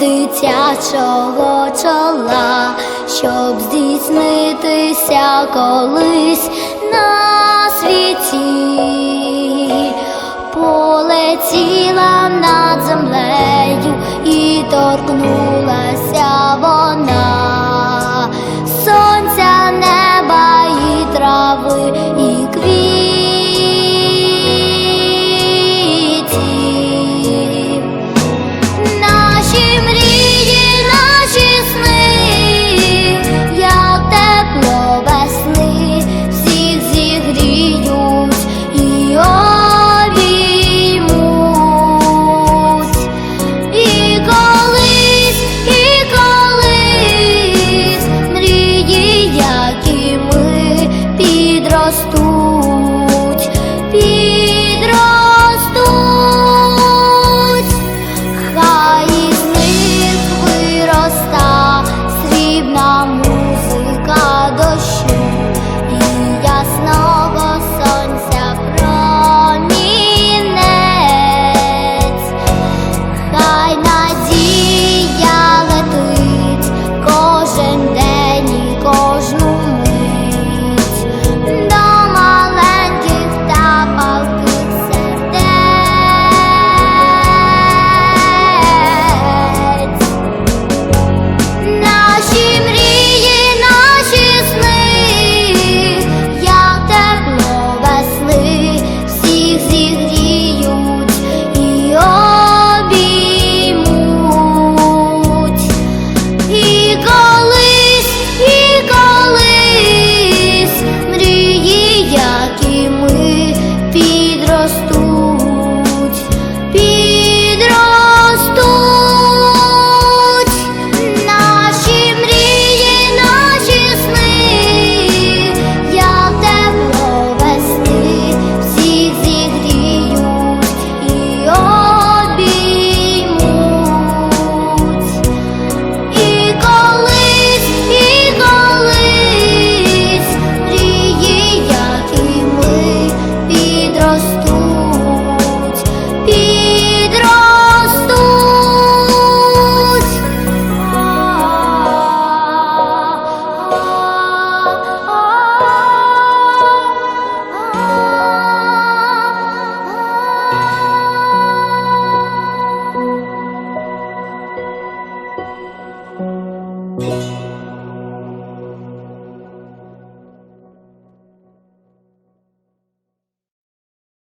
Дитячого чола, щоб здійснитися колись на світі. Сіла над землею і торкнула.